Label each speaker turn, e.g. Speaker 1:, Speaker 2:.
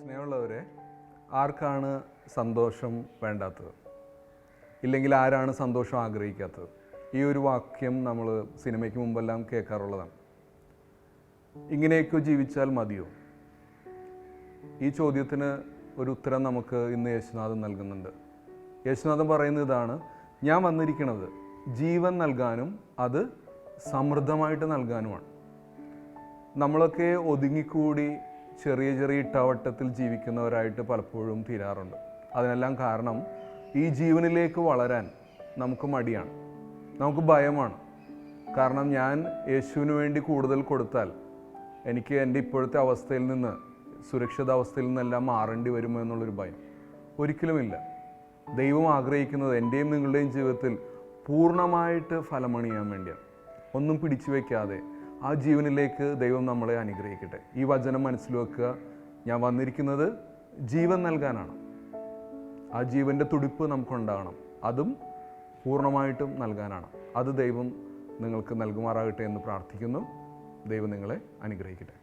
Speaker 1: സ്നേഹമുള്ളവരെ ആർക്കാണ് സന്തോഷം വേണ്ടാത്തത്? ഇല്ലെങ്കിൽ ആരാണ് സന്തോഷം ആഗ്രഹിക്കാത്തത്? ഈ ഒരു വാക്യം നമ്മൾ സിനിമയ്ക്ക് മുമ്പെല്ലാം കേൾക്കാറുള്ളതാണ്. ഇങ്ങനെയൊക്കെ ജീവിച്ചാൽ മതിയോ? ഈ ചോദ്യത്തിന് ഒരു ഉത്തരം നമുക്ക് ഇന്ന് യേശുനാഥൻ നൽകുന്നുണ്ട്. യേശുനാഥൻ പറയുന്നത് ഇതാണ് ഞാൻ വന്നിരിക്കുന്നത് ജീവൻ നൽകാനും അത് സമൃദ്ധമായിട്ട് നൽകാനുമാണ്. നമ്മളൊക്കെ ഒതുങ്ങിക്കൂടി ചെറിയ ചെറിയ ഇട്ടവട്ടത്തിൽ ജീവിക്കുന്നവരായിട്ട് പലപ്പോഴും തീരാറുണ്ട്. അതിനെല്ലാം കാരണം ഈ ജീവനിലേക്ക് വളരാൻ നമുക്ക് മടിയാണ്. നമുക്ക് ഭയമാണ്. കാരണം ഞാൻ യേശുവിന് വേണ്ടി കൂടുതൽ കൊടുത്താൽ എനിക്ക് എന്റെ ഇപ്പോഴത്തെ അവസ്ഥയിൽ നിന്ന് സുരക്ഷിത അവസ്ഥയിൽ നിന്നെല്ലാം മാറേണ്ടി വരുമോ എന്നുള്ളൊരു ഭയം ഒരിക്കലുമില്ല ദൈവം ആഗ്രഹിക്കുന്നത് എന്റെയും നിങ്ങളുടെയും ജീവിതത്തിൽ പൂർണമായിട്ട് ഫലമണിയാൻ വേണ്ടിയാണ്. ഒന്നും പിടിച്ചു വയ്ക്കാതെ ആ ജീവനിലേക്ക് ദൈവം നമ്മളെ അനുഗ്രഹിക്കട്ടെ. ഈ വചനം മനസ്സിൽ വെക്കുക. ഞാൻ വന്നിരിക്കുന്നത് ജീവൻ നൽകാനാണ്. ആ ജീവന്റെ തുടിപ്പ് നമുക്കുണ്ടാകണം. അതും പൂർണമായിട്ടും നൽകാനാണ്. അത് ദൈവം നിങ്ങൾക്ക് നൽകുമാറാകട്ടെ എന്ന് പ്രാർത്ഥിക്കുന്നു. ദൈവം നിങ്ങളെ അനുഗ്രഹിക്കട്ടെ.